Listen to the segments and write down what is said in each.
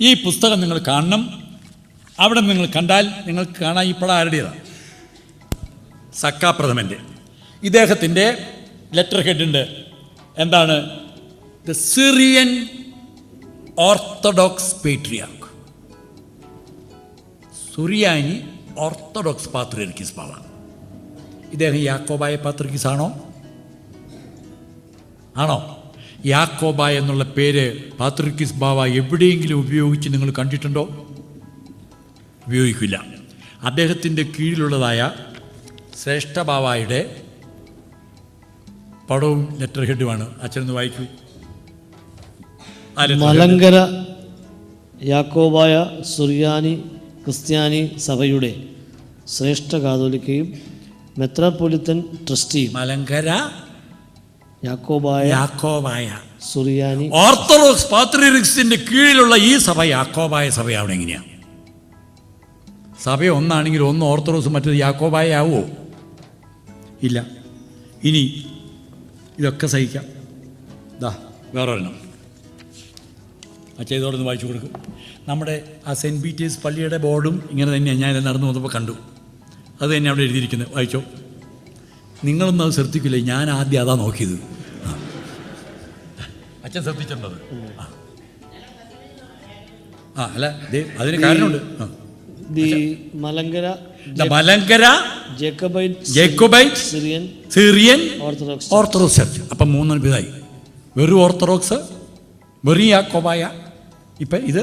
ഈ പുസ്തകം നിങ്ങൾ കാണണം. അവിടെ നിങ്ങൾ കണ്ടാൽ നിങ്ങൾക്ക് കാണാൻ പടം ആരുടേതാണ് സക്കാപ്രഥമന്റെ. ഇദ്ദേഹത്തിന്റെ ലെറ്റർ ഹെഡുണ്ട് എന്താണ്? ദ സിറിയൻ ഓർത്തഡോക്സ് പേട്രിയാക്ക് സുറിയാനി ഓർത്തഡോക്സ് പാത്രിയർക്കിസ് ബാവ ഇദ്ദേഹം യാക്കോബായ പാത്രിക്കിസ് ആണോ? ആണോ യാക്കോബ എന്നുള്ള പേര് പാത്രിക്കിസ് ബാവ എവിടെയെങ്കിലും ഉപയോഗിച്ച് നിങ്ങൾ കണ്ടിട്ടുണ്ടോ? ഉപയോഗിക്കില്ല. അദ്ദേഹത്തിന്റെ കീഴിലുള്ളതായ ശ്രേഷ്ഠ ബാവായുടെ പടവും ലെറ്റർ ഹെഡുമാണ്. അച്ഛനൊന്ന് വായിക്കൂ. മലങ്കര യാക്കോബായ സുറിയാനി ക്രിസ്ത്യാനി സഭയുടെ ശ്രേഷ്ഠ കാതോലിക്കയും മെത്രാപ്പൊലിത്തൻ ട്രസ്റ്റി മലങ്കര യാക്കോബായ യാക്കോബായ. സുറിയാനി ഓർത്തഡോക്സ് പാത്രിയർക്സിന്റെ കീഴിലുള്ള ഈ സഭ യാക്കോബായ സഭയാവണം എങ്ങനെയാ? സഭ ഒന്നാണെങ്കിൽ ഒന്ന് ഓർത്തഡോക്സ് മറ്റേത് യാക്കോബായ ആവുമോ ഇല്ല. ഇനി ഇതൊക്കെ സഹിക്കാം. ദാ വേറെ ഒരെണ്ണം ആ ചെയ്തോടൊന്ന് വായിച്ചു കൊടുക്കും. നമ്മുടെ ആ സെന്റ് പീറ്റേഴ്സ് പള്ളിയുടെ ബോർഡും ഇങ്ങനെ തന്നെയാണ് ഞാൻ നടന്നു വന്നപ്പോൾ കണ്ടു. അത് തന്നെ അവിടെ എഴുതിയിരിക്കുന്നത്. വായിച്ചോ നിങ്ങളൊന്നും അത് ശ്രദ്ധിക്കില്ലേ ഞാൻ ആദ്യം അതാ നോക്കിയത്. അച്ഛൻ ശ്രദ്ധിച്ചിട്ടുണ്ടത്. ആ. ആ അല്ല അതിന് കാരണമുണ്ട്. Malankara Malankara Jacobite Jacobite Syrian Syrian Orthodox Orthodox church. അപ്പം മൂന്ന് വിധായി വെറും ഓർത്തഡോക്സ് വെറിയ കോബായ ഇപ്പം ഇത്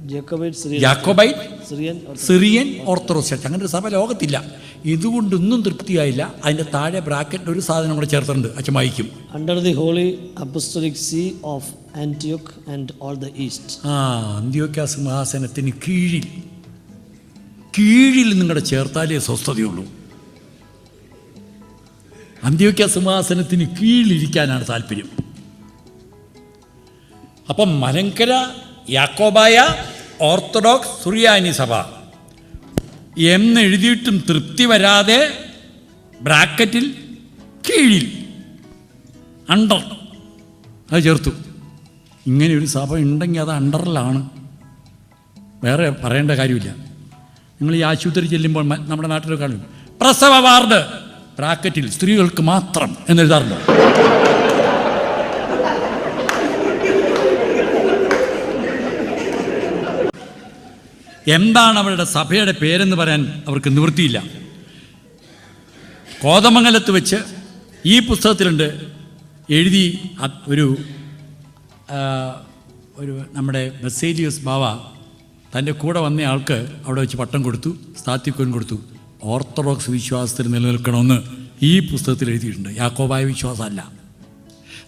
ജേക്കബൈറ്റ് സിറിയൻ ഓർത്തഡോക്സ്. ചർച്ച് അങ്ങനെ ഒരു സഭ ലോകത്തില്ല. ഇതുകൊണ്ടൊന്നും തൃപ്തിയായില്ല. അതിന്റെ താഴെ ബ്രാക്കറ്റിൽ ഒരു സാധനം കൂടെ ചേർത്തിട്ടുണ്ട്. അച്ഛൻ വായിക്കും. Under the holy apostolic see of ആന്റിയോക്ക് and all the east ആ അന്ത്യോക്യ സിംഹാസനത്തിന് കീഴിൽ. കീഴിൽ നിങ്ങളുടെ ചേർത്താലേ സ്വസ്ഥതയുള്ളൂ. അന്ത്യോക്യ സിംഹാസനത്തിന് കീഴിലിരിക്കാനാണ് താല്പര്യം. അപ്പം മലങ്കര യാക്കോബായ ഓർത്തഡോക്സ് സുറിയാനി സഭ. എന്നെഴുതിയിട്ടും തൃപ്തി വരാതെ ബ്രാക്കറ്റിൽ കീഴിൽ അണ്ടർ. അത് ചേർത്തു. ഇങ്ങനെ ഒരു സഭ ഉണ്ടെങ്കിൽ അത് അണ്ടറിലാണ്. വേറെ പറയേണ്ട കാര്യമില്ല. നിങ്ങൾ ഈ ആശുപത്രി ചെല്ലുമ്പോൾ നമ്മുടെ നാട്ടിലൊക്കെ പ്രസവ വാർഡ് ബ്രാക്കറ്റിൽ സ്ത്രീകൾക്ക് മാത്രം എന്നെഴുതാറുണ്ടോ എന്താണ് അവരുടെ സഭയുടെ പേരെന്ന് പറയാൻ അവർക്ക് നിവൃത്തിയില്ല. കോതമംഗലത്ത് വെച്ച് ഈ പുസ്തകത്തിലുണ്ട് എഴുതി ഒരു ഒരു നമ്മുടെ ബസേലിയസ് ബാവ തന്റെ കൂടെ വന്ന ആൾക്ക് അവിടെ വെച്ച് പട്ടം കൊടുത്തു സ്ഥാത്തിക്കോൻ കൊടുത്തു. ഓർത്തഡോക്സ് വിശ്വാസത്തിൽ നിലനിൽക്കണമെന്ന് ഈ പുസ്തകത്തിൽ എഴുതിയിട്ടുണ്ട്. യാക്കോബായ വിശ്വാസമല്ല.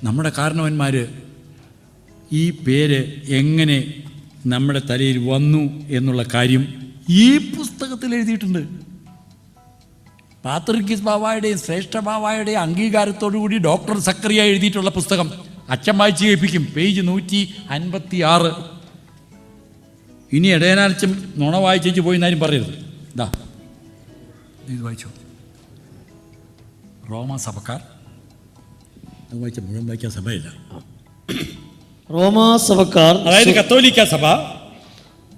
നമ്മുടെ കാരണവന്മാർ ഈ പേര് എങ്ങനെ നമ്മുടെ തലയിൽ വന്നു എന്നുള്ള കാര്യം ഈ പുസ്തകത്തിൽ എഴുതിയിട്ടുണ്ട്. പാത്രിക്കിസ് ബാവായുടെയും ശ്രേഷ്ഠ ബാവായുടെയും അംഗീകാരത്തോടു കൂടി ഡോക്ടർ സക്കറിയ എഴുതിയിട്ടുള്ള പുസ്തകം അച്ഛൻ വായിച്ച് കേൾപ്പിക്കും. പേജ് നൂറ്റി അൻപത്തി ആറ് ഇനി ഇടയനാഴ്ചം നുണ വായിച്ചേച്ച് പോയി എന്നാലും പറയരുത്. ഇതാ ഇത് വായിച്ചോ. റോമ സഭക്കാർ. അത് വായിച്ച മുഴുവൻ വായിക്കാൻ സഭയില്ല റോമാ സഭക്കാർ അതായത് കത്തോലിക്ക സഭ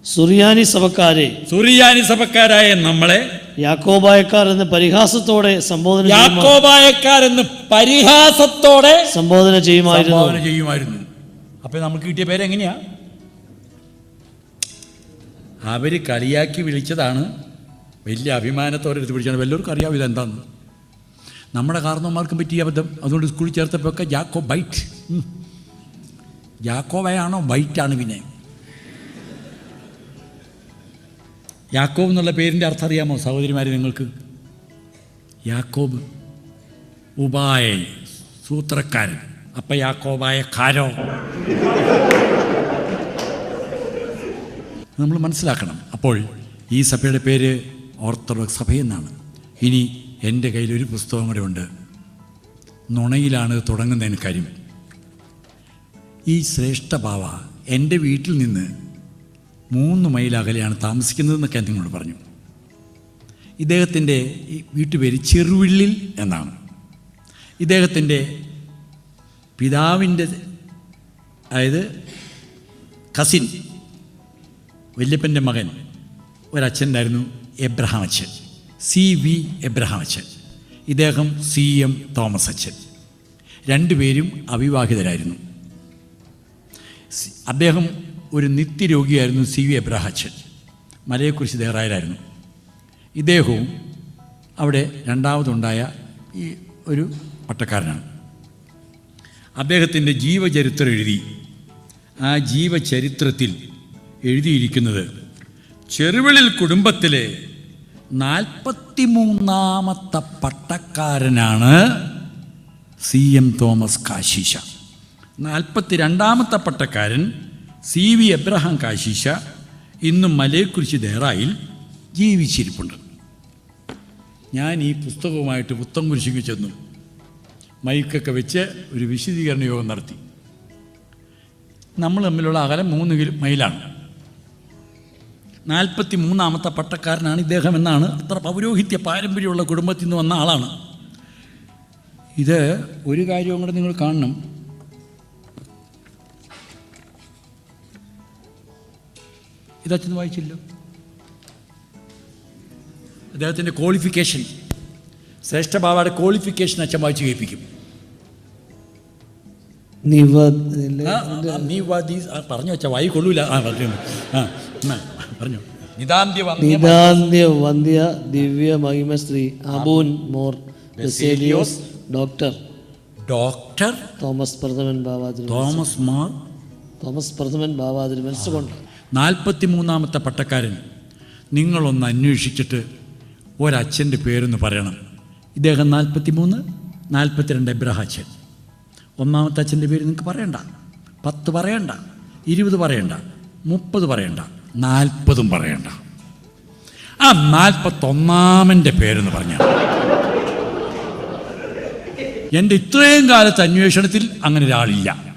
സുറിയാനി സഭക്കാരെ സുറിയാനി സഭക്കാരായ നമ്മളെ യാക്കോബായക്കാർ എന്ന് പരിഹാസത്തോടെ സംബോധന യാക്കോബായക്കാർ എന്ന് പരിഹാസത്തോടെ സംബോധന ചെയ്യുമായിരുന്നു. സംബോധന ചെയ്യുമായിരുന്നു. അപ്പൊ നമുക്ക് കിട്ടിയ പേര് എങ്ങനെയാ? അവർ കളിയാക്കി വിളിച്ചതാണ്. വലിയ അഭിമാനത്തോടെ എടുത്ത് പിടിച്ചാണ്. വല്ലവർക്കും അറിയാം ഇതെന്താന്ന്? നമ്മുടെ കാരണവന്മാർക്കും പറ്റിയ അബദ്ധം. അതുകൊണ്ട് സ്കൂളിൽ ചേർത്തപ്പോൾ ഒക്കെ ജാക്കോ ബൈറ്റ് ഉം. വൈറ്റാണ് പിന്നെ? യാക്കോബ് എന്നുള്ള പേരിന്റെ അർത്ഥം അറിയാമോ സഹോദരിമാരെ നിങ്ങൾക്ക്? യാക്കോബ് ഉപായൻ സൂത്രക്കാരൻ. അപ്പം യാക്കോബായ കാരോ? നമ്മൾ മനസ്സിലാക്കണം. അപ്പോൾ ഈ സഭയുടെ പേര് ഓർത്തഡോക്സ് സഭയെന്നാണ് ഇനി എന്റെ കയ്യിൽ ഒരു പുസ്തകം കൂടെ ഉണ്ട്. നുണയിലാണ് തുടങ്ങുന്നതിന് കാര്യം. ഈ ശ്രേഷ്ഠ ബാവ എന്റെ വീട്ടിൽ നിന്ന് മൂന്ന് മൈൽ അകലെയാണ് താമസിക്കുന്നതെന്നൊക്കെ നിങ്ങളോട് പറഞ്ഞു. ഇദ്ദേഹത്തിന്റെ വീട്ടുപേര് ചെറുവിള്ളിൽ എന്നാണ്. ഇദ്ദേഹത്തിന്റെ പിതാവിന്റെ അതായത് കസിൻ വല്യപ്പന്റെ മകൻ ഒരച്ഛനായിരുന്നു എബ്രഹാം അച്ഛൻ സി വി എബ്രഹാം അച്ഛൻ ഇദ്ദേഹം സി എം തോമസ് അച്ഛൻ രണ്ടുപേരും അവിവാഹിതരായിരുന്നു. അദ്ദേഹം ഒരു നിത്യരോഗിയായിരുന്നു സി വി എബ്രഹാച്ചൻ. മലയെക്കുറിച്ച് ദേറായരായിരുന്നു ഇദ്ദേഹവും അവിടെ രണ്ടാമതുണ്ടായ ഈ ഒരു പട്ടക്കാരനാണ്. അദ്ദേഹത്തിന്റെ ജീവചരിത്രം എഴുതി ആ ജീവചരിത്രത്തിൽ എഴുതിയിരിക്കുന്നത് ചെറുവിളിൽ കുടുംബത്തിലെ നാൽപ്പത്തിമൂന്നാമത്തെ പട്ടക്കാരനാണ് സി എം തോമസ് കാശീശ നാൽപ്പത്തി രണ്ടാമത്തെ പട്ടക്കാരൻ സി വി എബ്രഹാം കാശീശ ഇന്നും മലയെക്കുറിച്ച് ദേറായിൽ ജീവിച്ചിരിപ്പുണ്ട്. ഞാൻ ഈ പുസ്തകവുമായിട്ട് പുത്തൻകുരിശിക്ക് ചെന്നു. മൈക്കൊക്കെ വെച്ച് ഒരു വിശദീകരണ യോഗം നടത്തി. നമ്മൾ തമ്മിലുള്ള അകലം മൂന്ന് കിലോ മൈലാണ്. നാൽപ്പത്തി മൂന്നാമത്തെ പട്ടക്കാരനാണ് ഇദ്ദേഹം എന്നാണ് അത്ര പൗരോഹിത്യ പാരമ്പര്യമുള്ള കുടുംബത്തിൽ നിന്ന് വന്ന ആളാണ്. ഇത് ഒരു കാര്യവും കൂടെ നിങ്ങൾ കാണണം. ഇതച്ഛൻ വായിച്ചില്ല. അദ്ദേഹത്തിന്റെ ക്വാളിഫിക്കേഷൻ ശ്രേഷ്ഠ ബാബയുടെ ക്വാളിഫിക്കേഷൻ അച്ഛൻ വായിച്ച് കേൾപ്പിക്കും. പറഞ്ഞു അച്ഛ വായി കൊള്ളൂല. ആ പറഞ്ഞു ആ പറഞ്ഞു. നിതാന്ത്യ വന്ധ്യ ദിവ്യ മഹിമശ്രീ അബൂൻ Mor Baselios doctor. Doctor? Thomas Prathaman ബാബാതിരി Thomas Mar? Thomas പ്രഥമൻ ബാബാതിരി മനസ്സുകൊണ്ട് നാൽപ്പത്തി മൂന്നാമത്തെ പട്ടക്കാരൻ. നിങ്ങളൊന്ന് അന്വേഷിച്ചിട്ട് ഒരച്ഛന്റെ പേരൊന്ന് പറയണം. ഇദ്ദേഹം നാൽപ്പത്തി മൂന്ന് നാൽപ്പത്തിരണ്ട് എബ്രഹാച്ചൻ ഒന്നാമത്തെ അച്ഛന്റെ പേര് നിങ്ങൾക്ക് പറയണ്ട. പത്ത് പറയണ്ട. ഇരുപത് പറയണ്ട. മുപ്പത് പറയണ്ട. നാൽപ്പതും പറയണ്ട. ആ നാൽപ്പത്തൊന്നാമന്റെ പേരെന്ന് പറഞ്ഞ എന്റെ ഇത്രയും കാലത്തെ അന്വേഷണത്തിൽ അങ്ങനെ ഒരാളില്ല.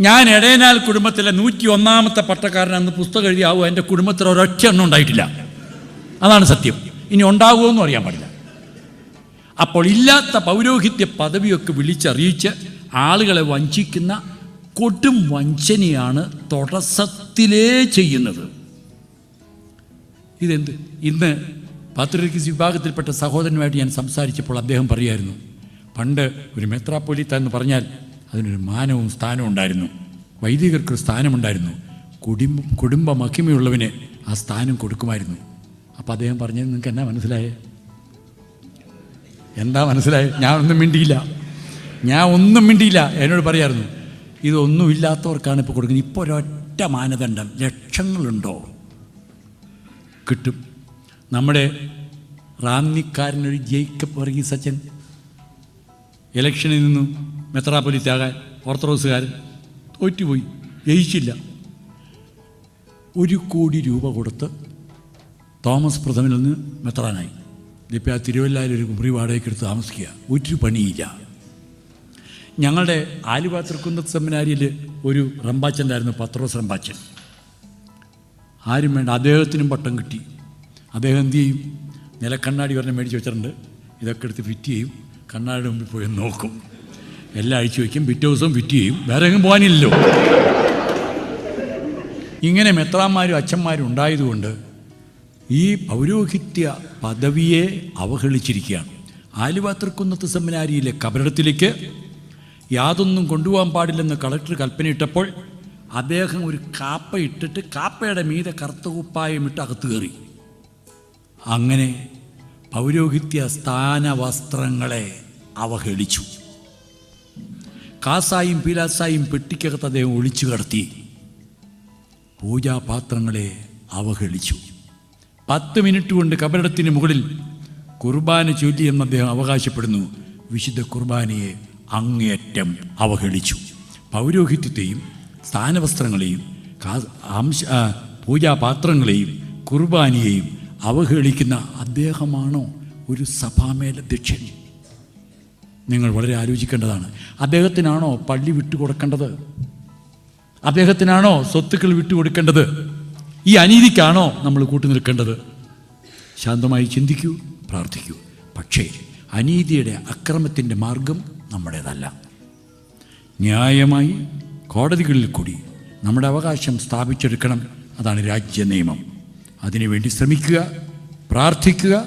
ഞാൻ എടയനാൽ കുടുംബത്തിലെ നൂറ്റി ഒന്നാമത്തെ പട്ടക്കാരനെന്ന് പുസ്തകം എഴുതിയാവോ എന്റെ കുടുംബത്തിൽ ഒരൊറ്റ എണ്ണം ഉണ്ടായിട്ടില്ല. അതാണ് സത്യം. ഇനി ഉണ്ടാകുമോയെന്നും അറിയാൻ പാടില്ല. അപ്പോൾ ഇല്ലാത്ത പൗരോഹിത്യ പദവിയൊക്കെ വിളിച്ചറിയിച്ച് ആളുകളെ വഞ്ചിക്കുന്ന കൊടും വഞ്ചനയാണ് തടസ്സത്തിലേ ചെയ്യുന്നത്. ഇതെന്ത്? ഇന്ന് പാത്രികസ് വിഭാഗത്തിൽപ്പെട്ട സഹോദരനുമായിട്ട് ഞാൻ സംസാരിച്ചപ്പോൾ അദ്ദേഹം പറയുമായിരുന്നു പണ്ട് ഒരു മെത്രാപ്പൊലിത്ത എന്ന് പറഞ്ഞാൽ അതിനൊരു മാനവും സ്ഥാനവും ഉണ്ടായിരുന്നു. വൈദികർക്ക് സ്ഥാനമുണ്ടായിരുന്നു. കുടുംബ കുടുംബ മഹിമയുള്ളവന് ആ സ്ഥാനം കൊടുക്കുമായിരുന്നു. അപ്പോൾ അദ്ദേഹം പറഞ്ഞത് നിങ്ങൾക്ക് എന്നാ മനസ്സിലായേ? എന്താ മനസ്സിലായത് ഒന്നും മിണ്ടിയില്ല. ഞാൻ ഒന്നും മിണ്ടിയില്ല. എന്നോട് പറയായിരുന്നു ഇതൊന്നുമില്ലാത്തവർക്കാണ് ഇപ്പോൾ കൊടുക്കുന്നത്. ഇപ്പോൾ ഒരൊറ്റ മാനദണ്ഡം. ലക്ഷങ്ങളുണ്ടോ? കിട്ടും. നമ്മുടെ റാന്നിക്കാരനൊരു ജയിക്കപ്പ് വർഗീസ് അച്ഛൻ ഇലക്ഷനിൽ നിന്നും മെത്രാപ്പൊലിത്താകാൻ ഓർത്തഡോക്സുകാരൻ തോറ്റുപോയി. ജയിച്ചില്ല. ഒരു കോടി രൂപ കൊടുത്ത് തോമസ് പ്രഥമിൽ നിന്ന് മെത്രാനായി. ഇതിപ്പോൾ ആ തിരുവല്ലായിൽ ഒരു മുറി വാടകയ്ക്ക് എടുത്ത് താമസിക്കുക. ഒരു പണിയില്ല. ഞങ്ങളുടെ ആലുവ തൃക്കുന്നത്ത് സെമിനാരിയിൽ ഒരു റമ്പാച്ചന്റായിരുന്നു പത്രോസ് റമ്പാച്ചൻ. ആരും വേണ്ട അദ്ദേഹത്തിനും പട്ടം കിട്ടി. അദ്ദേഹം എന്ത് ചെയ്യും? നിലക്കണ്ണാടി പറഞ്ഞ് മേടിച്ച് വെച്ചിട്ടുണ്ട്. ഇതൊക്കെ എടുത്ത് ഫിറ്റ് ചെയ്യും. കണ്ണാടി മുമ്പിൽ പോയി നോക്കും. എല്ലാം അഴിച്ചു വയ്ക്കും. പിറ്റേ ദിവസം ഫിറ്റ് ചെയ്യും. വേറെ എങ്ങും പോകാനില്ലല്ലോ. ഇങ്ങനെ മെത്രാന്മാരും അച്ഛന്മാരും ഉണ്ടായതുകൊണ്ട് ഈ പൗരോഹിത്യ പദവിയെ അവഹേളിച്ചിരിക്കുകയാണ്. ആലുവ തൃക്കുന്നത്ത് സെമിനാരിയിലെ കബറിടത്തിലേക്ക് യാതൊന്നും കൊണ്ടുപോകാൻ പാടില്ലെന്ന് കളക്ടർ കൽപ്പനയിട്ടപ്പോൾ അദ്ദേഹം ഒരു കാപ്പ ഇട്ടിട്ട് കാപ്പയുടെ മീതെ കറുത്ത കുപ്പായം ഇട്ട് അകത്ത് കയറി. അങ്ങനെ പൗരോഹിത്യ സ്ഥാന വസ്ത്രങ്ങളെ അവഹേളിച്ചു. കാസായും പീലാസായും പെട്ടിക്കകത്ത് അദ്ദേഹം ഒളിച്ചു കടത്തി. പൂജാപാത്രങ്ങളെ അവഹേളിച്ചു. പത്ത് മിനിറ്റ് കൊണ്ട് കബരടത്തിന് മുകളിൽ കുർബാന ചൊല്ലിയെന്ന് അദ്ദേഹം അവകാശപ്പെടുന്നു. വിശുദ്ധ കുർബാനയെ അങ്ങേയറ്റം അവഹേളിച്ചു. പൗരോഹിത്യത്തെയും സ്ഥാനവസ്ത്രങ്ങളെയും അംശ പൂജാപാത്രങ്ങളെയും കുർബാനയെയും അവഹേളിക്കുന്ന അദ്ദേഹമാണോ ഒരു സഭാമേലധ്യക്ഷൻ? നിങ്ങൾ വളരെ ആലോചിക്കേണ്ടതാണ്. അദ്ദേഹത്തിനാണോ പള്ളി വിട്ടുകൊടുക്കേണ്ടത്? അദ്ദേഹത്തിനാണോ സ്വത്തുക്കൾ വിട്ടുകൊടുക്കേണ്ടത്? ഈ അനീതിക്കാണോ നമ്മൾ കൂട്ടു നിൽക്കേണ്ടത് ശാന്തമായി ചിന്തിക്കൂ പ്രാർത്ഥിക്കൂ. പക്ഷേ അനീതിയുടെ അക്രമത്തിന്റെ മാർഗം നമ്മുടേതല്ല. ന്യായമായി കോടതികളിൽ കൂടി നമ്മുടെ അവകാശം സ്ഥാപിച്ചെടുക്കണം. അതാണ് രാജ്യ നിയമം അതിനുവേണ്ടി ശ്രമിക്കുക പ്രാർത്ഥിക്കുക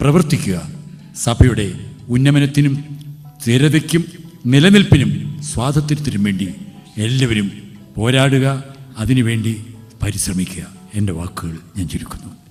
പ്രവർത്തിക്കുക. സഭയുടെ ഉന്നമനത്തിനും സ്ഥിരതയ്ക്കും നിലനിൽപ്പിനും സ്വാതന്ത്ര്യത്തിനും വേണ്ടി എല്ലാവരും പോരാടുക അതിനുവേണ്ടി പരിശ്രമിക്കുക. എന്റെ വാക്കുകൾ ഞാൻ ചുരുക്കുന്നു.